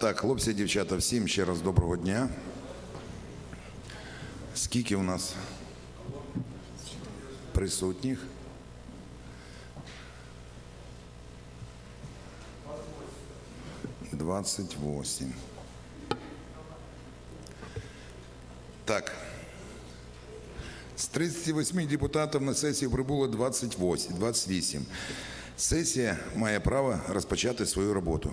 Так, хлопці, дівчата, всім ще раз доброго дня. Скільки у нас присутніх? Двадцять восемь. Так. З 38 депутатів на сесію прибуло 28. 28. Сесія має право розпочати свою роботу.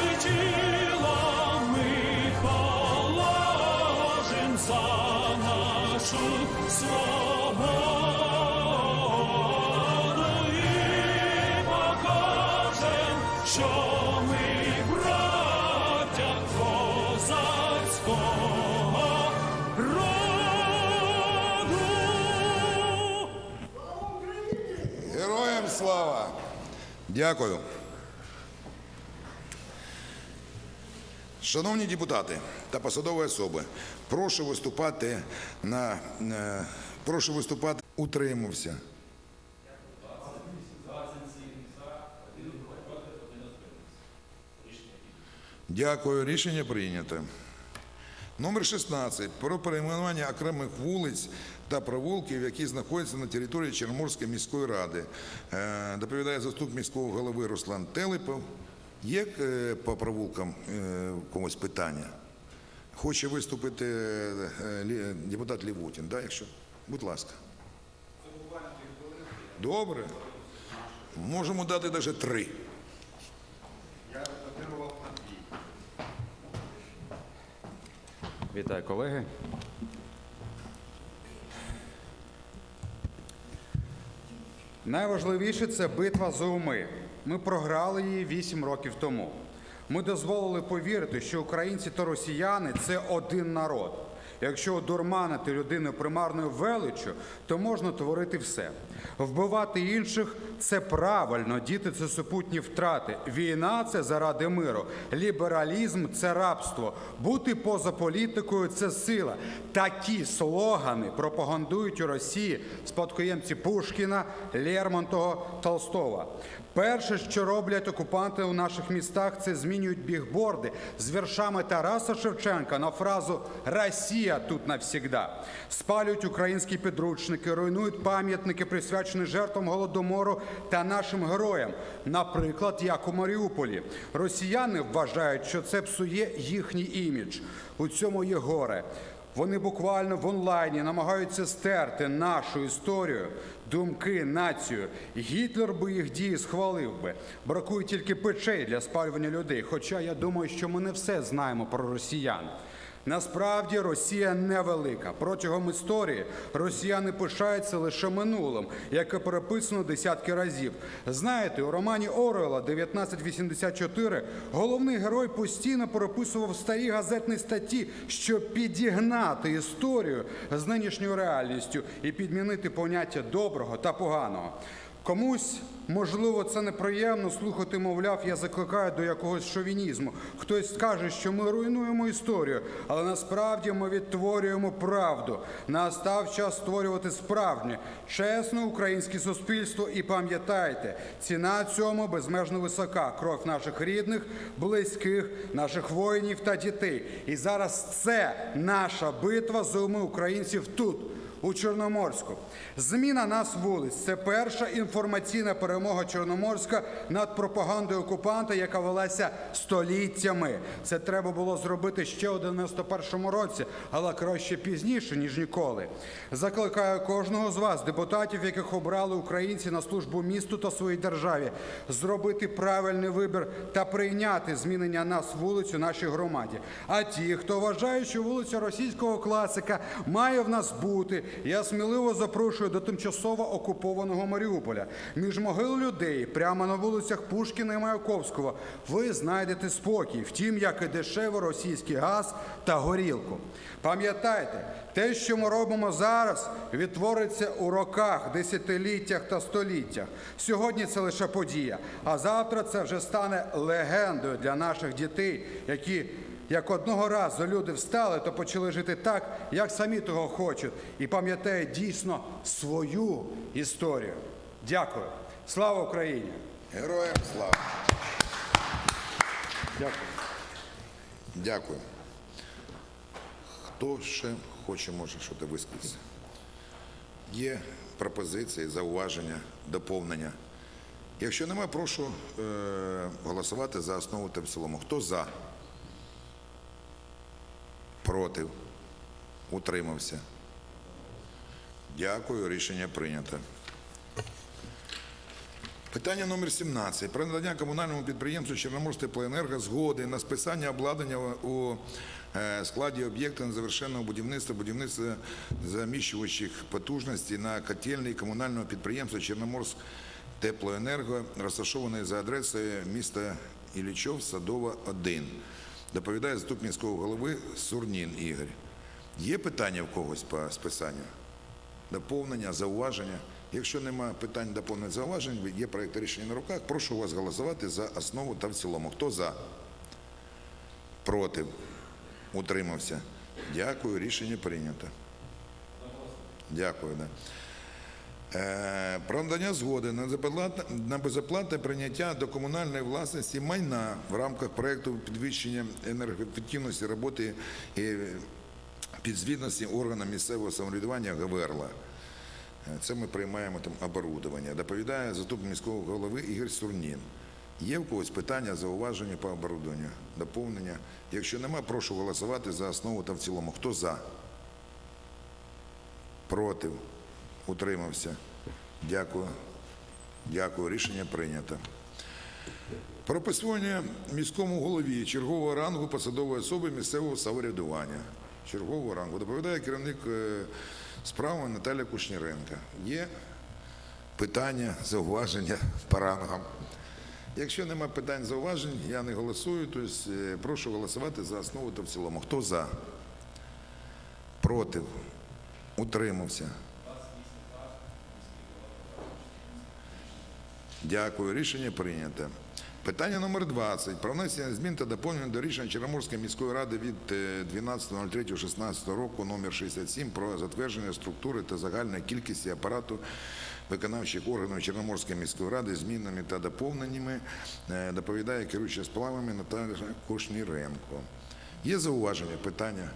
душу ми положим за нашу свободу і що ми браття козацького. Героям слава! Дякую. Шановні депутати та посадові особи, прошу виступати на е, прошу виступати. Утримався. Дякую. Рішення прийнято. Номер 16. Про перейменування окремих вулиць та провулків, які знаходяться на території Чорноморської міської ради. Е, Доповідає заступник міського голови Руслан Телепов. Є е, по провулкам е, у когось питання? Хоче виступити е, депутат Лівутін, да, якщо? Будь ласка. Добре. Можемо дати навіть три. Вітаю, колеги. Найважливіше це битва за уми. Ми програли її 8 років тому. Ми дозволили повірити, що українці та росіяни це один народ. Якщо одурманити людину примарною величчю, то можна творити все. Вбивати інших це правильно, діти це супутні втрати. Війна це заради миру. Лібералізм це рабство. Бути поза політикою це сила. Такі слогани пропагандують у Росії спадкоємці Пушкіна, Лермонтова, Толстого. Перше, що роблять окупанти у наших містах, це змінюють бігборди з віршами Тараса Шевченка на фразу Росія тут навсігда. Спалюють українські підручники, руйнують пам'ятники, присвячені жертвам голодомору та нашим героям. Наприклад, як у Маріуполі. Росіяни вважають, що це псує їхній імідж. У цьому є горе. Вони буквально в онлайні намагаються стерти нашу історію, думки, націю. Гітлер би їх дії схвалив би. Бракує тільки печей для спалювання людей. Хоча я думаю, що ми не все знаємо про росіян. Насправді Росія невелика. Протягом історії росіяни пишаються лише минулим, яке переписано десятки разів. Знаєте, у романі Орвелла 1984 головний герой постійно переписував старі газетні статті, щоб підігнати історію з нинішньою реальністю і підмінити поняття доброго та поганого. Комусь, можливо, це неприємно слухати, мовляв, я закликаю до якогось шовінізму. Хтось скаже, що ми руйнуємо історію, але насправді ми відтворюємо правду. Настав час створювати справжнє, чесне українське суспільство. І пам'ятайте, ціна цьому безмежно висока. Кров наших рідних, близьких, наших воїнів та дітей. І зараз це наша битва за уми українців тут у Чорноморську. Зміна нас вулиць це перша інформаційна перемога Чорноморська над пропагандою окупанта, яка велася століттями. Це треба було зробити ще у 91-му році, але краще пізніше ніж ніколи. Закликаю кожного з вас, депутатів, яких обрали українці на службу місту та своїй державі, зробити правильний вибір та прийняти змінення нас вулиць у нашій громаді. А ті, хто вважає, що вулиця російського класика має в нас бути, я сміливо запрошую до тимчасово окупованого Маріуполя. Між могил людей, прямо на вулицях Пушкіна і Маяковського, ви знайдете спокій, втім, як і дешевий російський газ та горілку. Пам'ятайте, те, що ми робимо зараз, відтвориться у роках, десятиліттях та століттях. Сьогодні це лише подія, а завтра це вже стане легендою для наших дітей, які як одного разу люди встали, то почали жити так, як самі того хочуть, і пам'ятають дійсно свою історію. Дякую. Слава Україні! Героям слава! Дякую. Дякую. Хто ще хоче, може щось висказатися? Є пропозиції, зауваження, доповнення. Якщо немає, прошу е, голосувати за основу та в цілому. Хто за? Проти? Утримався? Дякую, рішення прийнято. Питання номер 17. Про надання комунальному підприємству Чорноморстеплоенерго згоди на списання обладнання у е, складі об'єкта незавершеного будівництва, будівництва заміщувачів потужностей на котельні комунального підприємства Чорноморстеплоенерго, розташованої за адресою міста Іллічов, Садова, 1. Доповідає заступник міського голови Сурнін Ігор. Є питання в когось по списанню? доповнення, зауваження. Якщо немає питань доповнень зауважень, є проєкт рішення на руках. Прошу вас голосувати за основу та в цілому. Хто за? Проти? Утримався? Дякую. Рішення прийнято. Дякую. Да. Е, Про надання згоди на безоплатне, прийняття до комунальної власності майна в рамках проєкту підвищення енергоефективності роботи і підзвітності органам місцевого самоврядування ГВРЛа. Е, Це ми приймаємо там оборудовання. Доповідає заступник міського голови Ігор Сурнін. Є в когось питання, зауваження по оборудованню, доповнення? Якщо нема, прошу голосувати за основу та в цілому. Хто за? Проти? Утримався? Дякую. Дякую. Рішення прийнято. Про присвоєння міському голові чергового рангу посадової особи місцевого самоврядування. Чергового рангу. Доповідає керівник е, справи Наталя Кушніренка. Є питання, зауваження по рангам. Якщо нема питань, зауважень, я не голосую, тобто прошу голосувати за основу та в цілому. Хто за? Проти? Утримався? Дякую. Рішення прийнято. Питання номер 20. Про внесення змін та доповнення до рішення Чорноморської міської ради від е, 12.03.16 року номер 67 про затвердження структури та загальної кількості апарату виконавчих органів Чорноморської міської ради змінами та доповненнями е, доповідає керуюча справами Наталя Кушніренко. Є зауваження, питання?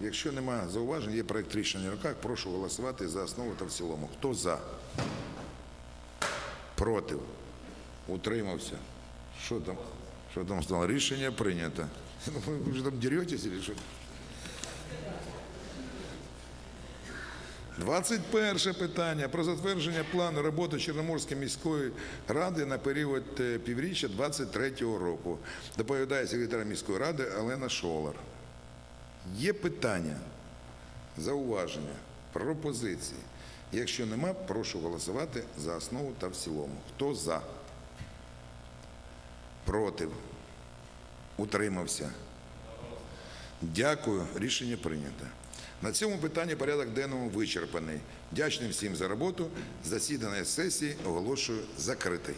Якщо немає зауважень, є проект рішення на руках, прошу голосувати за основу та в цілому. Хто за? Проти? Утримався? Що там? Що там стало? Рішення прийнято. Ну, Ви вже там деретесь или що? 21 питання про затвердження плану роботи Чорноморської міської ради на період е, півріччя 23 року. Доповідає секретар міської ради Олена Шолар. Є питання, зауваження, пропозиції. Якщо нема, прошу голосувати за основу та в цілому. Хто за? Против? Утримався? Дякую. Рішення прийнято. На цьому питанні порядок денному вичерпаний. Дячний всім за роботу. Засідання сесії оголошую закритий.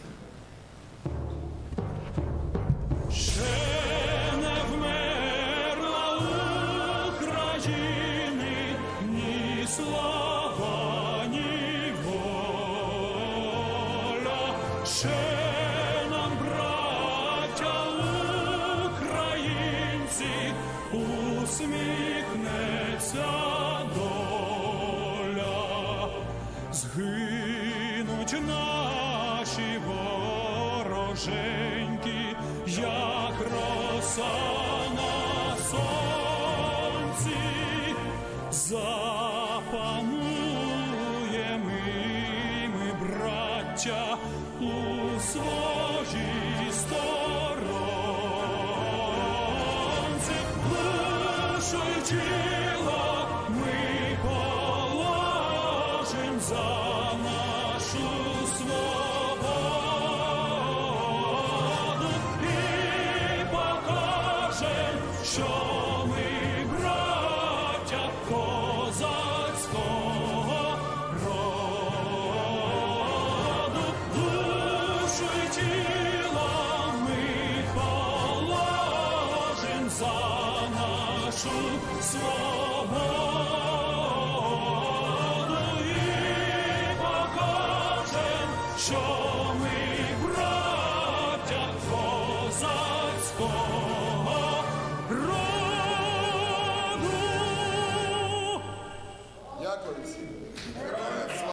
хоч наші вороженькі, як роса на сонці, запануємо ми, браття, у своїй сторонці, Слушайте! душу свободу покажем, що.